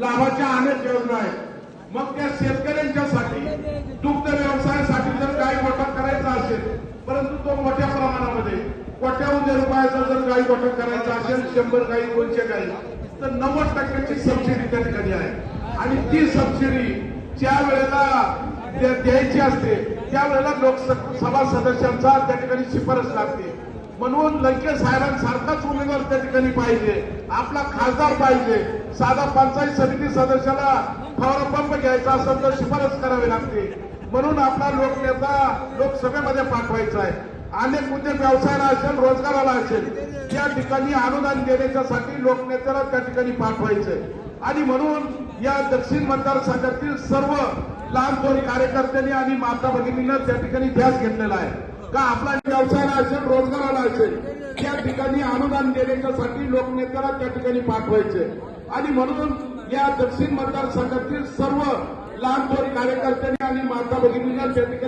लाभाच्या अनेक योजना आहेत मग त्या शेतकऱ्यांच्यासाठी दुग्ध व्यवसायासाठी जर गाई गोठा करायचा असेल परंतु तो मोठ्या प्रमाणामध्ये कोट्यावधी रुपयाचा जर गाई गोठा करायचा असेल शंभर गाई दोनशे गाई तर नव्वद टक्क्याची सबसिडी त्या ठिकाणी आहे. आणि ती सबसिडी ज्या वेळेला द्यायची असते त्यावेळेला लोकसभा सदस्यांचा त्या ठिकाणी शिफारस लागते. म्हणून लंकेश साहेबांसारखाच उमेदवार त्या ठिकाणी पाहिजे. आपला खासदार पाहिजे. साधा पंचायत समिती सदस्याला फवारा पंप घ्यायचा असेल तर शिफारस करावी लागते. म्हणून आपला लोकनेता लोकसभेमध्ये पाठवायचा आहे. अनेक मुद्दे व्यवसायाला असेल रोजगाराला असेल त्या ठिकाणी अनुदान देण्याच्यासाठी लोकनेत्याला त्या ठिकाणी पाठवायचंय. आणि म्हणून या दक्षिण मतदारसंघातील सर्व लहान दोन कार्यकर्त्यांनी आणि माता भगिनीनं त्या ठिकाणी ध्यास घेतलेला आहे. का आपला व्यवसायाला असेल रोजगाराला असेल त्या ठिकाणी अनुदान देण्याच्यासाठी लोकनेत्याला त्या ठिकाणी पाठवायचे. आणि म्हणून या दक्षिण मतदारसंघातील सर्व लहान थोरी कार्यकर्त्यांनी आणि माता भगिनींना त्या ठिकाणी